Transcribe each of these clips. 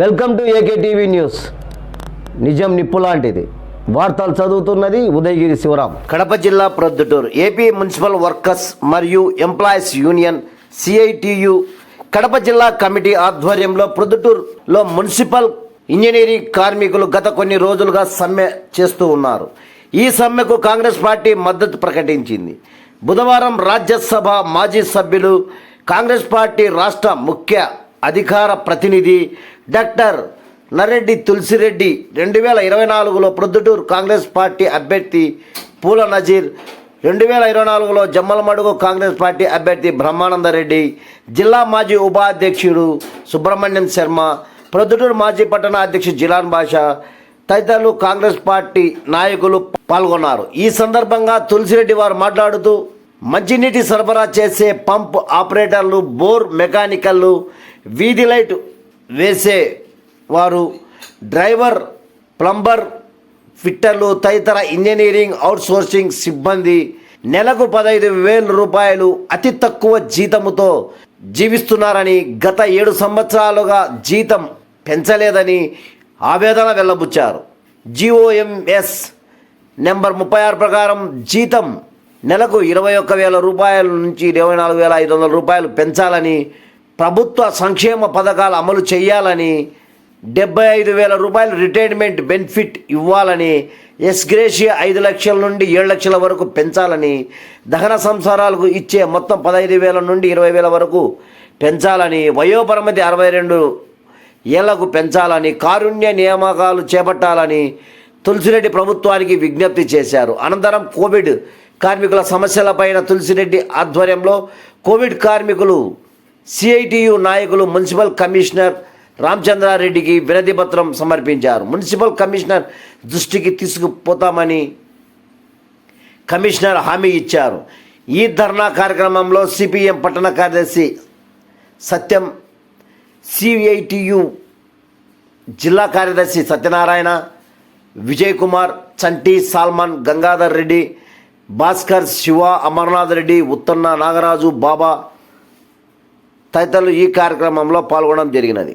Welcome to AK TV news. నిజం నిప్పు లాంటిది. వార్తలు చదువుతున్నది ఉదయగిరి శివరాం. కడప జిల్లా ప్రొద్దుటూరు. ఏపీ మున్సిపల్ వర్కర్స్ మరియు ఎంప్లాయీస్ యూనియన్ సిఐటియు కడప జిల్లా కమిటీ ఆధ్వర్యంలో ప్రొద్దుటూరులో మున్సిపల్ ఇంజనీరింగ్ కార్మికులు గత కొన్ని రోజులుగా సమ్మె చేస్తూ ఉన్నారు. ఈ సమ్మెకు కాంగ్రెస్ పార్టీ మద్దతు ప్రకటించింది. బుధవారం రాజ్యసభ మాజీ సభ్యులు కాంగ్రెస్ పార్టీ రాష్ట్ర ముఖ్య అధికార ప్రతినిధి డాక్టర్ నరెడ్డి తులసిరెడ్డి రెండు వేల ఇరవై నాలుగులో ప్రొద్దుటూరు కాంగ్రెస్ పార్టీ అభ్యర్థి పూల నజీర్ రెండు వేల ఇరవై నాలుగులో జమ్మలమడుగు కాంగ్రెస్ పార్టీ అభ్యర్థి బ్రహ్మానందరెడ్డి జిల్లా మాజీ ఉపాధ్యక్షుడు సుబ్రహ్మణ్యం శర్మ ప్రొద్దుటూరు మాజీ పట్టణ అధ్యక్షుడు జిలాన్ బాషా తదితరులు కాంగ్రెస్ పార్టీ నాయకులు పాల్గొన్నారు. ఈ సందర్భంగా తులసిరెడ్డి వారు మాట్లాడుతూ మంచినీటి సరఫరా చేసే పంప్ ఆపరేటర్లు బోర్ మెకానికల్లు వీధి లైట్ వేసే వారు డ్రైవర్ ప్లంబర్ ఫిట్టర్లు తదితర ఇంజనీరింగ్ అవుట్సోర్సింగ్ సిబ్బంది నెలకు పదహైదు వేల రూపాయలు అతి తక్కువ జీతముతో జీవిస్తున్నారని గత ఏడు సంవత్సరాలుగా జీతం పెంచలేదని ఆవేదన వెళ్ళబుచ్చారు జిఓఎంఎస్ నెంబర్ ముప్పై ఆరు ప్రకారం జీతం నెలకు ఇరవై ఒక్క వేల రూపాయల నుంచి ఇరవై నాలుగు వేల ఐదు వందల రూపాయలు పెంచాలని ప్రభుత్వ సంక్షేమ పథకాలు అమలు చేయాలని డెబ్బై ఐదు వేల రూపాయలు రిటైర్మెంట్ బెనిఫిట్ ఇవ్వాలని ఎస్గ్రేషియా ఐదు లక్షల నుండి ఏడు లక్షల వరకు పెంచాలని దహన సంసారాలకు ఇచ్చే మొత్తం పదహైదు వేల నుండి ఇరవై వేల వరకు పెంచాలని వయోపరిమితి అరవై రెండు ఏళ్ళకు పెంచాలని కారుణ్య నియామకాలు చేపట్టాలని తులసిరెడ్డి ప్రభుత్వానికి విజ్ఞప్తి చేశారు. అనంతరం కోవిడ్ కార్మికుల సమస్యలపైన తులసిరెడ్డి ఆధ్వర్యంలో కోవిడ్ కార్మికులు సిఐటియు నాయకులు మున్సిపల్ కమిషనర్ రామచంద్రారెడ్డికి వినతిపత్రం సమర్పించారు. మున్సిపల్ కమిషనర్ దృష్టికి తీసుకుపోతామని కమిషనర్ హామీ ఇచ్చారు. ఈ ధర్నా కార్యక్రమంలో సిపిఎం పట్టణ కార్యదర్శి సత్యం సిఐటియు జిల్లా కార్యదర్శి సత్యనారాయణ విజయ్ కుమార్ చంటి సాల్మాన్ గంగాధర్ రెడ్డి భాస్కర్ శివ అమర్నాథ్ రెడ్డి ఉత్తన్న నాగరాజు బాబా తదితరులు ఈ కార్యక్రమంలో పాల్గొనడం జరిగినది.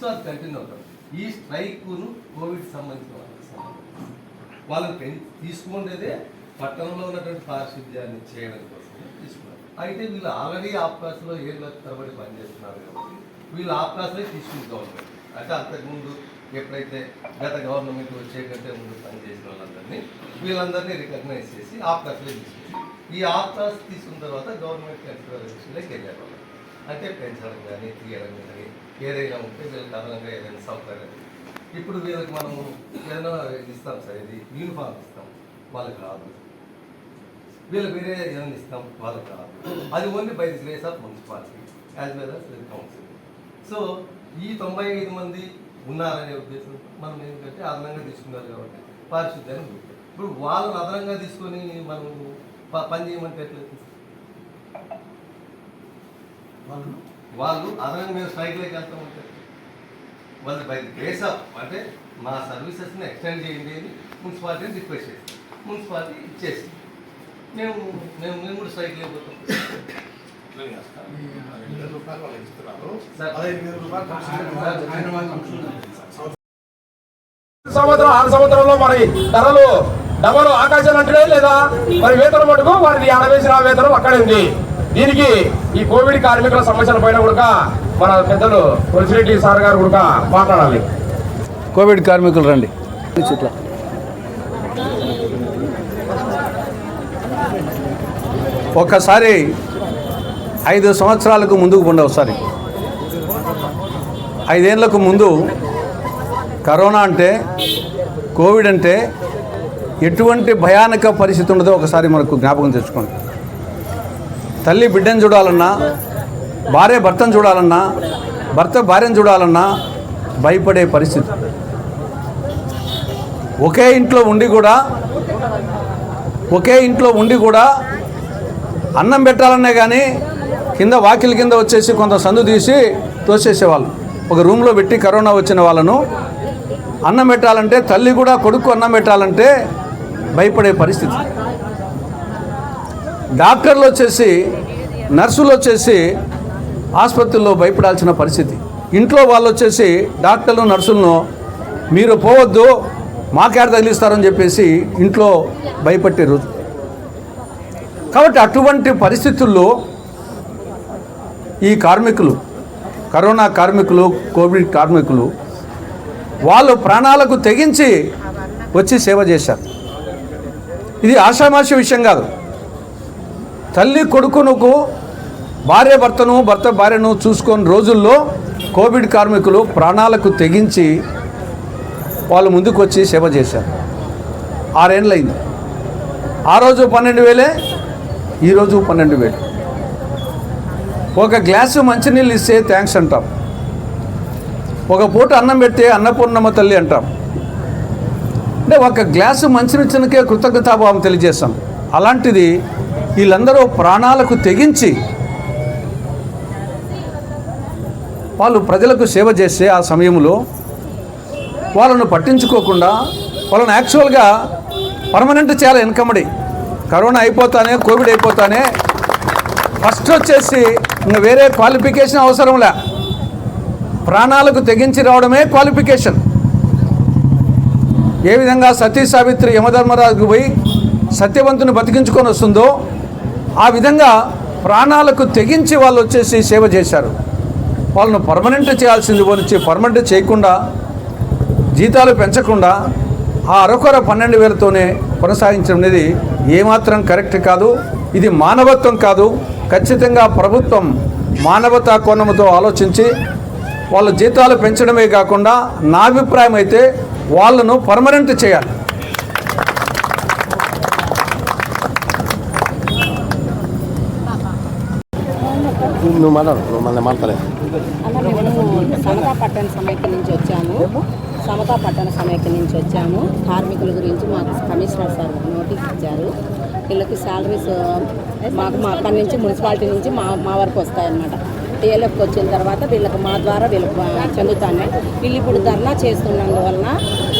సో అది కంటిన్యూ ఈ స్ట్రైక్ను కోవిడ్ సంబంధించిన వాళ్ళకి సంబంధించి. వాళ్ళని పెన్ తీసుకునేదే పట్టణంలో ఉన్నటువంటి పారిశుద్ధ్యాన్ని చేయడం కోసం తీసుకున్నారు. అయితే వీళ్ళు ఆల్రెడీ ఆప్కాస్లో ఏళ్ళ తరబడి పనిచేస్తున్నారు కాబట్టి వీళ్ళు ఆప్కాస్లే తీసుకుంది గవర్నమెంట్ అంటే అంతకుముందు ఎప్పుడైతే గత గవర్నమెంట్ వచ్చే కంటే ముందు పనిచేసిన వాళ్ళందరినీ వీళ్ళందరినీ రికగ్నైజ్ చేసి ఆప్టాస్లో తీసుకొచ్చి ఈ ఆప్టాస్ తీసుకున్న తర్వాత గవర్నమెంట్ కన్సిడరేషన్లోకి వెళ్ళారు వాళ్ళు. అంటే పెంచడం కానీ తీయడం కానీ ఏదైనా ఉంటే వీళ్ళకి అదనంగా ఏదైనా సౌకర్యం ఇప్పుడు వీళ్ళకి మనము ఏదైనా ఇస్తాం సార్ ఇది యూనిఫామ్ ఇస్తాం వాళ్ళకి రాదు. వీళ్ళకి వేరే ఏదైనా ఇస్తాం వాళ్ళకి రాదు. అది only by the grace of municipality as well as council so ఈ తొంభై ఐదు మంది ఉన్నారనే ఉద్దేశం మనం ఏంటంటే అదనంగా తీసుకున్నారు కాబట్టి పారిశుద్ధ్యాన్ని. ఇప్పుడు వాళ్ళని అదనంగా తీసుకొని మనం ప- పని చేయమంటే ఎట్లా వాళ్ళు? అదనంగా మేము స్ట్రైక్లోకి వెళ్తామంటే వాళ్ళు బై గ్రేస్ ఆఫ్ అంటే మా సర్వీసెస్ని ఎక్స్టెండ్ చేయండి అని మున్సిపాలిటీని రిక్వెస్ట్ చేస్తాం మున్సిపాలిటీ ఇచ్చేసి మేము మేము మేము కూడా స్ట్రైక్ లేకపోతాం. సంవత్సరం ఆరు సంవత్సరంలో మరి ధరలు డబ్బులు ఆకాశం అంటే లేదా? మరి వేతనం మటుకు వారిది ఆడవేసిన వేతనం అక్కడే ఉంది. దీనికి ఈ కోవిడ్ కార్మికుల సమస్యల పైన కూడా మన పెద్దలు తులసిరెడ్డి సార్ గారు కూడా మాట్లాడాలి. కోవిడ్ కార్మికులు రండి. ఒక్కసారి ఐదు సంవత్సరాలకు ముందుకు పోండి ఒకసారి ఐదేళ్ళకు ముందు కరోనా అంటే కోవిడ్ అంటే ఎటువంటి భయానక పరిస్థితి ఉండదో ఒకసారి మనకు జ్ఞాపకం తెచ్చుకోండి. తల్లి బిడ్డను చూడాలన్నా భార్య భర్తను చూడాలన్నా భర్త భార్యను చూడాలన్నా భయపడే పరిస్థితి. ఒకే ఇంట్లో ఉండి కూడా ఒకే ఇంట్లో ఉండి కూడా అన్నం పెట్టాలనే కానీ కింద వాకిలి కింద వచ్చేసి కొంత సందు తీసి తోసేసేవాళ్ళు. ఒక రూమ్లో పెట్టి కరోనా వచ్చిన వాళ్ళను. అన్నం పెట్టాలంటే తల్లి కూడా కొడుకు అన్నం పెట్టాలంటే భయపడే పరిస్థితి. డాక్టర్లు వచ్చేసి నర్సులు వచ్చేసి ఆసుపత్రుల్లో భయపడాల్సిన పరిస్థితి. ఇంట్లో వాళ్ళు వచ్చేసి డాక్టర్లు నర్సులను మీరు పోవద్దు మాకేడ తగిలిస్తారని చెప్పేసి ఇంట్లో భయపట్టే రోజు. కాబట్టి అటువంటి పరిస్థితుల్లో ఈ కార్మికులు కరోనా కార్మికులు కోవిడ్ కార్మికులు వాళ్ళు ప్రాణాలకు తెగించి వచ్చి సేవ చేశారు. ఇది ఆషామాషి విషయం కాదు. తల్లి కొడుకునుకు భార్య భర్తను భర్త భార్యను చూసుకొని రోజుల్లో కోవిడ్ కార్మికులు ప్రాణాలకు తెగించి వాళ్ళు ముందుకు వచ్చి సేవ చేశారు. ఆరేళ్ళయింది ఆ రోజు పన్నెండు వేలే ఈరోజు పన్నెండు వేలు. ఒక గ్లాసు మంచినీళ్ళు ఇస్తే థ్యాంక్స్ అంటాం. ఒక పూట అన్నం పెడితే అన్నపూర్ణమ్మ తల్లి అంటాం. అంటే ఒక గ్లాసు మంచినిచ్చినకే కృతజ్ఞతాభావం తెలియజేస్తాం. అలాంటిది వీళ్ళందరూ ప్రాణాలకు తెగించి వాళ్ళు ప్రజలకు సేవ చేస్తే ఆ సమయంలో వాళ్ళను పట్టించుకోకుండా వాళ్ళని యాక్చువల్గా పర్మనెంట్ చేయాలి వెనకమడి కరోనా అయిపోతానే కోవిడ్ అయిపోతానే ఫస్ట్ వచ్చేసి ఇంకా వేరే క్వాలిఫికేషన్ అవసరంలే ప్రాణాలకు తెగించి రావడమే క్వాలిఫికేషన్ ఏ విధంగా సతీ సావిత్రి యమధర్మరాజుకు పోయి సత్యవంతుని బతికించుకొని వస్తుందో ఆ విధంగా ప్రాణాలకు తెగించి వాళ్ళు వచ్చేసి సేవ చేశారు. వాళ్ళను పర్మనెంట్ చేయాల్సింది వచ్చి పర్మనెంట్ చేయకుండా జీతాలు పెంచకుండా ఆ అరకొర పన్నెండు వేలతోనే కొనసాగించడం అనేది ఏమాత్రం కరెక్ట్ కాదు. ఇది మానవత్వం కాదు. ఖచ్చితంగా ప్రభుత్వం మానవతా కోణంతో ఆలోచించి వాళ్ళ జీతాలు పెంచడమే కాకుండా నా అభిప్రాయం అయితే వాళ్ళను పర్మనెంట్ చేయాలి. నువ్వు మాట్లాడు నువ్వు మళ్ళీ మాట్లాడలేదు అన్న మేము సమతా పట్టణ సమైక్య నుంచి వచ్చాము సమతా పట్టణ సమైక్య నుంచి వచ్చాము. కార్మికుల గురించి మాకు కమిషనర్ సార్ నోటీస్ ఇచ్చారు. వీళ్ళకి శాలరీస్ మాకు మా అక్కడి నుంచి మున్సిపాలిటీ నుంచి మా మా వరకు వస్తాయన్నమాట. టీఎల్ఎఫ్కి వచ్చిన తర్వాత వీళ్ళకి మా ద్వారా వీళ్ళకి చెందుతానే. వీళ్ళు ఇప్పుడు ధర్నా చేస్తున్నందువలన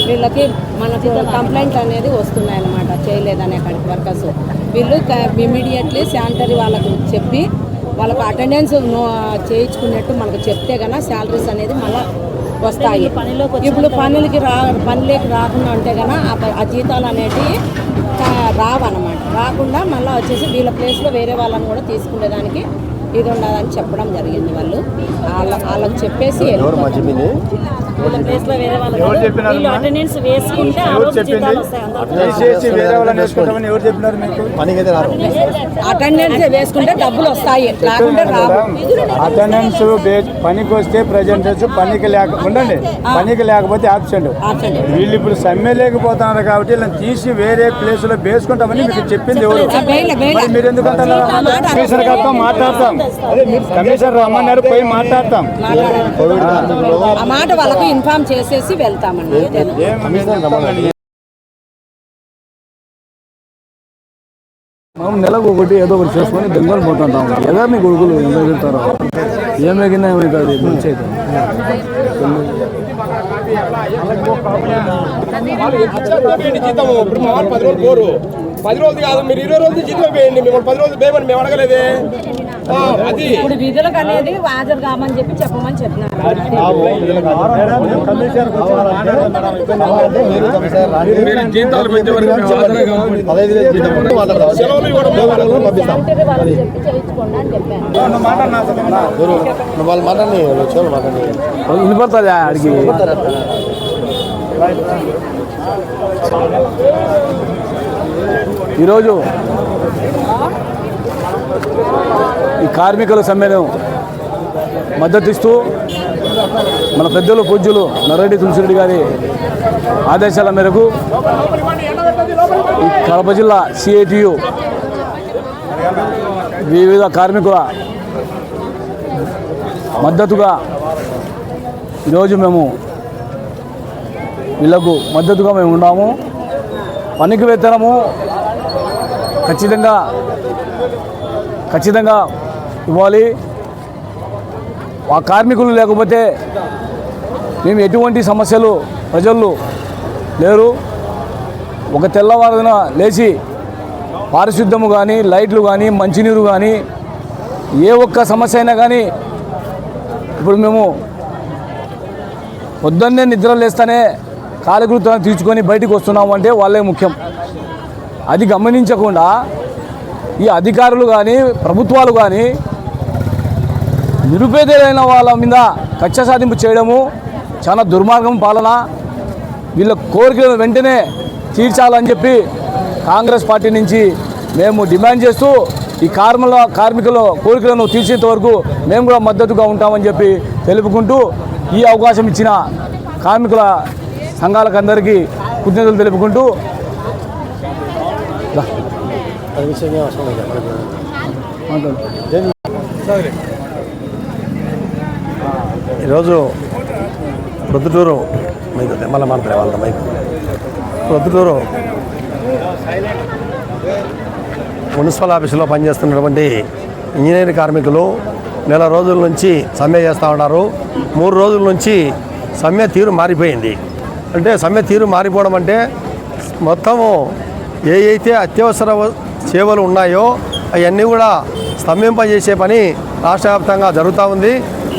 వీళ్ళకి మనకు కంప్లైంట్ అనేది వస్తున్నాయన్నమాట. చేయలేదనే కాడికి వర్కర్స్. వీళ్ళు ఇమీడియట్లీ శానిటరీ వాళ్ళకు చెప్పి వాళ్ళకు అటెండెన్స్ చేయించుకున్నట్టు మనకు చెప్తే కనుక శాలరీస్ అనేది మళ్ళీ వస్తాయి. ఇప్పుడు పనులకి రా పనులకి రాకుండా ఉంటే కనుక ఆ జీతాలు అనేటివి రావన్నమాట. రాకుండా మళ్ళీ వచ్చేసి వీళ్ళ ప్లేస్లో వేరే వాళ్ళని కూడా తీసుకునేదానికి ఇది ఉండదని చెప్పడం జరిగింది వాళ్ళు. వాళ్ళ వాళ్ళకి చెప్పేసి వీళ్ళ ప్లేస్లో వేరే వాళ్ళు వీళ్ళు అటెండెన్స్ వేసుకుంటే ఆ రోజు జీతాలు వస్తాయి అందరికీ. చేసి వేరే వాళ్ళని వేసుకుంటామని ఎవరు చెప్పినారు మీకు? రారు. అటెండెన్స్ వేసుకుంటే డబ్బులు వస్తాయి. లేకుంటే రావు. అటెండెన్స్ పనికి వస్తే ప్రజెంట్ వచ్చి పనికి లేక ఉండండి. పనికి లేకపోతే ఆబ్సెంట్ Absent. వీళ్ళు ఇప్పుడు సమ్మె లేకపోతున్నారు కాబట్టి వీళ్ళని తీసి వేరే ప్లేస్లో వేసుకుంటామని మీకు చెప్పింది ఎవరు. మరి మీరు ఎందుకు కమిషనర్ గారితో మాట్లాడతాం. అదే మీరు కమిషనర్ రమ్మన్నారు పోయి మాట్లాడతాం. ఆ మాట వాళ్ళకు ఇన్ఫార్మ్ చేసేసి? ఏం మనం నెలకు ఒకటి ఏదో ఒకటి చేసుకొని బెంగాల్ పోతుంటాం. ఎవరిని కొడుకులు ఎంత ఎగురుతారో? ఏం ఎగినా ఏమవుతుంది? మంచి అయితే వేయండి జీతం ఇప్పుడు మా వాళ్ళు పది రోజులు పోరు పది రోజులు కాదు మీరు ఇరవై రోజులు జీతం వేయండి మిమ్మల్ని పది రోజులు వేయమని మేము అడగలేదే. అది. ఇప్పుడు విధులకు అనేది హాజరు కామని చెప్పి చెప్పమని సెలవులు ఇవ్వడం వాళ్ళు మాట్లాడి మాట్లాడి. వినపడుతుంది ఆడికి ఈరోజు ఈ కార్మికుల సమ్మెను మద్దతిస్తూ మన పెద్దలు పూజ్యులు నర్రెడ్డి తులసిరెడ్డి గారి ఆదేశాల మేరకు ఈ కడప జిల్లా సిఐటియు వివిధ కార్మికుల మద్దతుగా ఈరోజు మేము వీళ్ళకు మద్దతుగా మేము ఉన్నాము. పనికి వేతనము ఖచ్చితంగా ఖచ్చితంగా ఇవ్వాలి. ఆ కార్మికులు లేకపోతే మేము ఎటువంటి సమస్యలు ప్రజలు లేరు. ఒక తెల్లవారున లేచి పారిశుద్ధము కానీ లైట్లు కానీ మంచినీరు కానీ ఏ ఒక్క సమస్య అయినా కానీ ఇప్పుడు మేము పొద్దున్నే నిద్ర లేస్తానే కాలకృతాన్ని తీర్చుకొని బయటకు వస్తున్నాము అంటే వాళ్ళే ముఖ్యం. అది గమనించకుండా ఈ అధికారులు కానీ ప్రభుత్వాలు కానీ నిరుపేదలైన వాళ్ళ మీద కక్ష సాధింపు చేయడము చాలా దుర్మార్గం పాలన. వీళ్ళ కోరికలను వెంటనే తీర్చాలని చెప్పి కాంగ్రెస్ పార్టీ నుంచి మేము డిమాండ్ చేస్తూ ఈ కార్మికుల కార్మికుల కోరికలను తీర్చేంత వరకు మేము కూడా మద్దతుగా ఉంటామని చెప్పి తెలుపుకుంటూ ఈ అవకాశం ఇచ్చిన కార్మికుల సంఘాలకు అందరికీ కృతజ్ఞతలు తెలుపుకుంటూ మాట్లాడు. ఈరోజు ప్రొద్దుటూరు మీకు ఉంది. మళ్ళీ మాట్లాడే వాళ్ళ మైక్ ప్రొద్దుటూరు మున్సిపల్ ఆఫీసులో పనిచేస్తున్నటువంటి ఇంజనీర్ కార్మికులు నెల రోజుల నుంచి సమ్మె చేస్తూ ఉన్నారు మూడు రోజుల నుంచి సమ్మె తీరు మారిపోయింది అంటే సమ్మె తీరు మారిపోవడం అంటే మొత్తము ఏ అయితే అత్యవసర చేవలు సేవలు ఉన్నాయో అవన్నీ కూడా స్తంభింపజేసే పని రాష్ట్ర వ్యాప్తంగా జరుగుతూ ఉంది.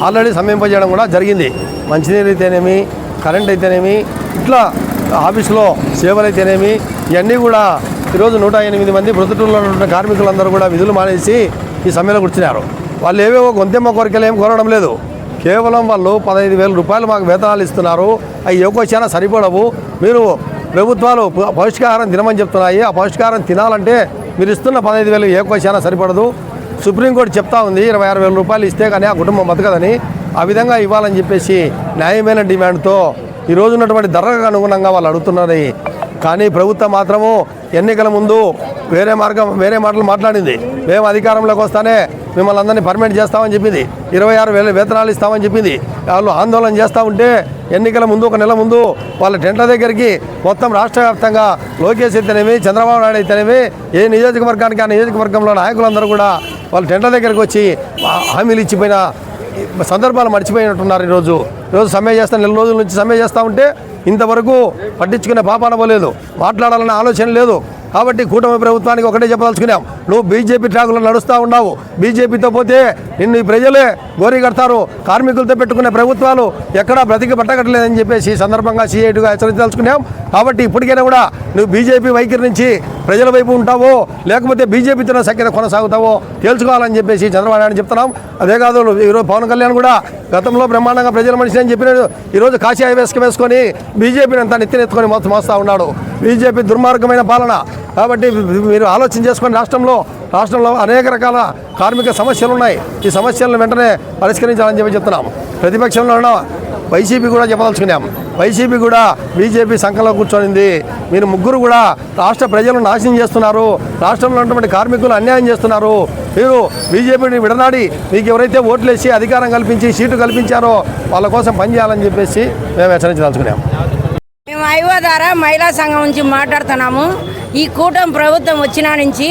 ఆల్రెడీ స్తంభింపజేయడం కూడా జరిగింది. మంచినీరు అయితేనేమి కరెంట్ అయితేనేమి ఇట్లా ఆఫీసులో సేవలు అయితేనేమి ఇవన్నీ కూడా ఈరోజు నూట ఎనిమిది మంది ప్రొద్దుటూరులో ఉన్న కార్మికులందరూ కూడా విధులు మానేసి ఈ సమ్మెలో కూర్చున్నారు. వాళ్ళు ఏవేవో గొంతెమ్మ కోరికలు ఏం కోరడం లేదు. కేవలం వాళ్ళు పదహైదు వేల రూపాయలు మాకు వేతనాలు ఇస్తున్నారు. అవి ఏకొచ్చినా సరిపడవు. మీరు ప్రభుత్వాలు పౌష్టికాహారం తినమని చెప్తున్నాయి. ఆ పౌష్టికాహారం తినాలంటే మీరు ఇస్తున్న పదహైదు వేలు ఏ ఏకొచ్చినా సరిపడదు. సుప్రీంకోర్టు చెప్తా ఉంది ఇరవై ఆరు వేల రూపాయలు ఇస్తే కానీ ఆ కుటుంబం బతకదని. ఆ విధంగా ఇవ్వాలని చెప్పేసి న్యాయమైన డిమాండ్తో ఈ ఉన్నటువంటి ధరలకు అనుగుణంగా వాళ్ళు అడుగుతున్నది. కానీ ప్రభుత్వం మాత్రము ఎన్నికల ముందు వేరే మార్గం వేరే మాటలు మాట్లాడింది. మేము అధికారంలోకి వస్తానే మిమ్మల్ని అందరినీ పర్మనెంట్ చేస్తామని చెప్పింది. ఇరవై ఆరు వేల వేతనాలు ఇస్తామని చెప్పింది. వాళ్ళు ఆందోళన చేస్తూ ఉంటే ఎన్నికల ముందు ఒక నెల ముందు వాళ్ళ టెంట్ల దగ్గరికి మొత్తం రాష్ట్ర వ్యాప్తంగా లోకేష్ అయితేనేమి చంద్రబాబు నాయుడు అయితేనేమి ఏ నియోజకవర్గానికి ఆ నియోజకవర్గంలో నాయకులందరూ కూడా వాళ్ళ టెంట్ల దగ్గరికి వచ్చి హామీలు ఇచ్చిపోయిన సందర్భాలు మర్చిపోయినట్టున్నారు ఈరోజు. ఈరోజు సమ్మె చేస్తా నెల రోజుల నుంచి సమ్మె చేస్తూ ఉంటే ఇంతవరకు పట్టించుకునే పాపాన పోలేదు. మాట్లాడాలన్న ఆలోచన లేదు. కాబట్టి కూటమి ప్రభుత్వానికి ఒకటే చెప్పదలుచుకున్నాం. నువ్వు బీజేపీ ట్రాకులో నడుస్తూ ఉన్నావు. బీజేపీతో పోతే నిన్ను ఈ ప్రజలే గోరీ కడతారు. కార్మికులతో పెట్టుకునే ప్రభుత్వాలు ఎక్కడా బ్రతికి పట్టగట్టలేదని చెప్పేసి ఈ సందర్భంగా సీఐటుగా హెచ్చరించదలుచుకున్నాం. కాబట్టి ఇప్పటికైనా కూడా నువ్వు బీజేపీ వైఖరి నుంచి ప్రజల వైపు ఉంటావో లేకపోతే బీజేపీతో సఖ్యత కొనసాగుతావో తేల్చుకోవాలని చెప్పేసి చంద్రబాబు నాయుడు చెప్తున్నాం. అదే కాదు ఈరోజు పవన్ కళ్యాణ్ కూడా గతంలో బ్రహ్మాండంగా ప్రజల మనిషి అని చెప్పినాడు. ఈరోజు కాశీ వేసుకు వేసుకొని బీజేపీని అంతా నెత్తినెత్తుకొని మోస్తూ మోస్తూ ఉన్నాడు. బీజేపీ దుర్మార్గమైన పాలన. కాబట్టి మీరు ఆలోచన చేసుకొని రాష్ట్రంలో రాష్ట్రంలో అనేక రకాల కార్మిక సమస్యలు ఉన్నాయి ఈ సమస్యలను వెంటనే పరిష్కరించాలని చెప్పి చెప్తున్నాం. ప్రతిపక్షంలో ఉన్న వైసీపీ కూడా చెప్పదలుచుకున్నాం. వైసీపీ కూడా బీజేపీ సంఖలో కూర్చొనింది. మీరు ముగ్గురు కూడా రాష్ట్ర ప్రజలను నాశనం చేస్తున్నారు. రాష్ట్రంలో ఉన్నటువంటి కార్మికులు అన్యాయం చేస్తున్నారు. మీరు బీజేపీని విడనాడి మీకు ఎవరైతే ఓట్లేసి అధికారం కల్పించి సీటు కల్పించారో వాళ్ళ కోసం పనిచేయాలని చెప్పేసి మేము హెచ్చరించదలుచుకున్నాం. మేము ఐవో ద్వారా మహిళా సంఘం నుంచి మాట్లాడుతున్నాము. ఈ కూటమి ప్రభుత్వం వచ్చిన నుంచి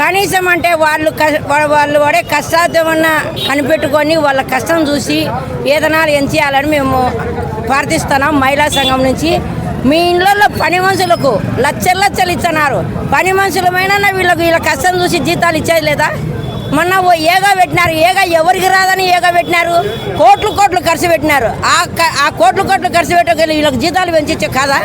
కనీసం అంటే వాళ్ళు వాళ్ళు పడే కష్టార్థమన్న కనిపెట్టుకొని వాళ్ళ కష్టం చూసి వేతనాలు ఎంచేయాలని మేము ప్రార్థిస్తున్నాం మహిళా సంఘం నుంచి. మీ ఇళ్ళల్లో పని మనుషులకు లక్షలు లక్షలు ఇస్తున్నారు. పని మనుషులమైనా వీళ్ళకి వీళ్ళ కష్టం చూసి జీతాలు ఇచ్చేది లేదా? మొన్న ఓ ఏగా పెట్టినారు. ఏగా ఎవరికి రాదని ఏగా పెట్టినారు? కోట్లు కోట్లు ఖర్చు పెట్టినారు. ఆ ఆ కోట్లు కోట్లు ఖర్చు పెట్టగలి వీళ్ళకి జీతాలు పెంచే కాదా?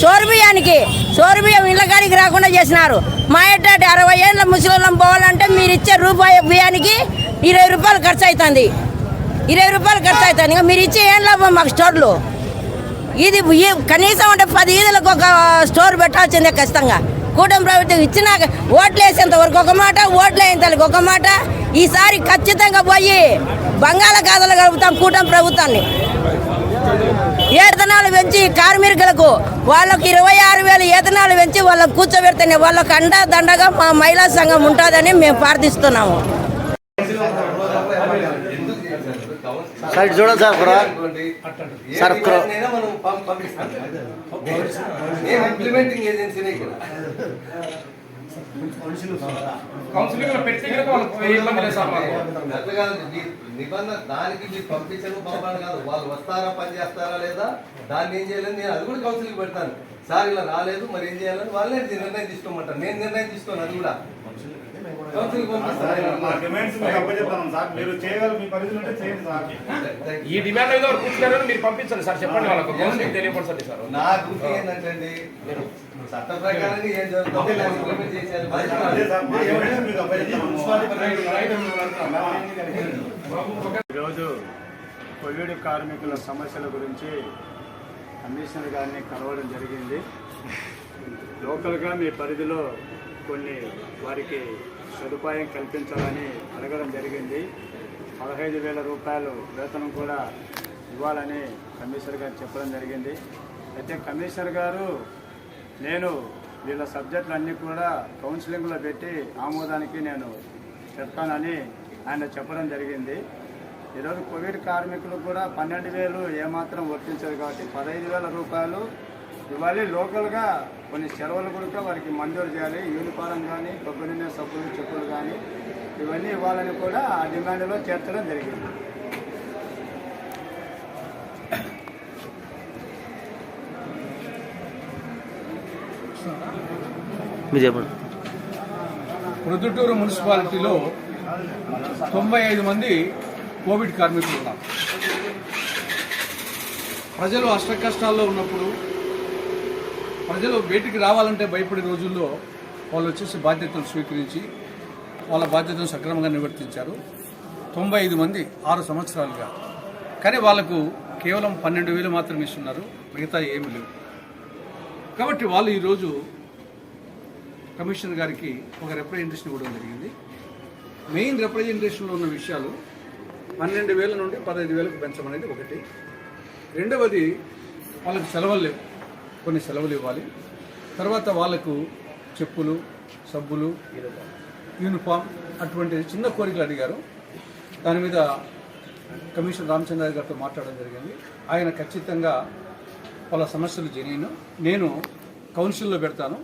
సోర్బియానికి సోర్బియం ఇళ్ళకాడికి రాకుండా చేసినారు. మా ఎట్టాటి అరవై ఏళ్ళ ముసలిళ్ళం పోవాలంటే మీరు ఇచ్చే రూపాయి బియ్యానికి ఇరవై రూపాయలు ఖర్చు అవుతుంది ఇరవై రూపాయలు ఖర్చు అవుతుంది ఇంకా మీరు ఇచ్చే ఏం లాభం మాకు స్టోర్లు? ఇది కనీసం అంటే పది ఈదులకు ఒక స్టోర్ పెట్టాల్సిందే ఖచ్చితంగా. కూటమి ప్రభుత్వం ఇచ్చినాక ఓట్లు వేసేంత వరకు ఒక మాట ఓట్లు వేసేంతలకు ఒక మాట. ఈసారి ఖచ్చితంగా పోయి బంగాళాఖాతలు కలుపుతాం కూటమి ప్రభుత్వాన్ని. వేతనాలు పెంచి కార్మికులకు వాళ్ళకు ఇరవై ఆరు వేలు వేతనాలు పెంచి వాళ్ళకు కూర్చోబెడితేనే వాళ్ళకు అండా దండగా మా మహిళా సంఘం ఉంటుందని మేము ప్రార్థిస్తున్నాము. చూడండి సార్ సార్, పంపిస్తాం. కౌన్సిలింగ్ పెట్టి నిబంధన దానికి మీరు పంపించడం పంపడం కాదు. వాళ్ళు వస్తారా పని చేస్తారా లేదా దాన్ని ఏం చేయాలని నేను అది కూడా కౌన్సిలింగ్ పెడతాను. సార్ ఇలా రాలేదు మరి ఏం చేయాలని వాళ్ళే నిర్ణయం తీసుకోమంటారు. నేను నిర్ణయం తీసుకోను అది కూడా. కౌన్సిలింగ్ పంపిస్తాను మా డిమాండ్స్ మీకు అప్పచెప్తాను సార్. మీరు చేయగల మీ పరిధిలో ఉంటే చేయండి సార్. ఈ డిమాండ్ ఏదో ఒకటి కూర్చున్నారని మీరు పంపించండి సార్. చెప్పండి వాళ్ళకు. కౌన్సిలింగ్ తెలియపరచండి సార్. నా డ్యూటీ ఏంటంటే చట్ట ప్రకారంగా ఏం జరుగుతుందో ఈరోజు కోవిడ్ కార్మికుల సమస్యల గురించి కమిషనర్ గారిని కలవడం జరిగింది. లోకల్గా మీ పరిధిలో కొన్ని వారికి సదుపాయం కల్పించాలని అడగడం జరిగింది. పదహైదు వేల రూపాయలు వేతనం కూడా ఇవ్వాలని కమిషనర్ గారు చెప్పడం జరిగింది. అయితే కమిషనర్ గారు నేను వీళ్ళ సబ్జెక్టులన్నీ కూడా కౌన్సిలింగ్లో పెట్టి ఆమోదానికి నేను చెప్తానని ఆయన చెప్పడం జరిగింది. ఈరోజు కోవిడ్ కార్మికులు కూడా పన్నెండు వేలు ఏమాత్రం వర్తించదు కాబట్టి పదహైదు వేల రూపాయలు ఇవ్వాలి. లోకల్గా కొన్ని సెలవులు కూడా వారికి మంజూరు చేయాలి. యూనిఫారం కానీ కొబ్బరి నూనె సబ్బులు చెప్పులు కానీ ఇవన్నీ ఇవ్వాలని కూడా ఆ డిమాండ్లో చేర్చడం జరిగింది. ప్రొద్దుటూరు మున్సిపాలిటీలో తొంభై ఐదు మంది కోవిడ్ కార్మికులు ఉన్నారు. ప్రజలు అష్ట కష్టాల్లో ఉన్నప్పుడు ప్రజలు బయటికి రావాలంటే భయపడే రోజుల్లో వాళ్ళు వచ్చేసి బాధ్యతలు స్వీకరించి వాళ్ళ బాధ్యతను సక్రమంగా నిర్వర్తించారు. తొంభై ఐదు మంది ఆరు సంవత్సరాలుగా. కానీ వాళ్ళకు కేవలం పన్నెండు వేలు మాత్రం ఇస్తున్నారు. మిగతా ఏమీ లేవు. కాబట్టి వాళ్ళు ఈరోజు కమిషనర్ గారికి ఒక రిప్రజెంటేషన్ ఇవ్వడం జరిగింది. మెయిన్ రిప్రజెంటేషన్లో ఉన్న విషయాలు పన్నెండు వేల నుండి పదహైదు వేలకు పెంచమనేది ఒకటి. రెండవది వాళ్ళకి సెలవులు లేవు. కొన్ని సెలవులు ఇవ్వాలి. తర్వాత వాళ్ళకు చెప్పులు సబ్బులు యూనిఫామ్ అటువంటి చిన్న కోరికలు అడిగారు. దాని మీద కమిషనర్ రామచంద్ర గారితో మాట్లాడడం జరిగింది. ఆయన ఖచ్చితంగా వాళ్ళ సమస్యలు జెన్యున్ నేను కౌన్సిల్లో పెడతాను.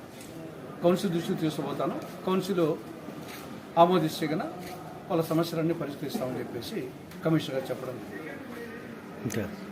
కౌన్సిల్ దృష్టికి తీసుకుపోతాను. కౌన్సిల్ ఆమోదిస్తే కనుక వాళ్ళ సమస్యలన్నీ పరిష్కరిస్తామని చెప్పేసి కమిషనర్ గారు చెప్పడం జరిగింది.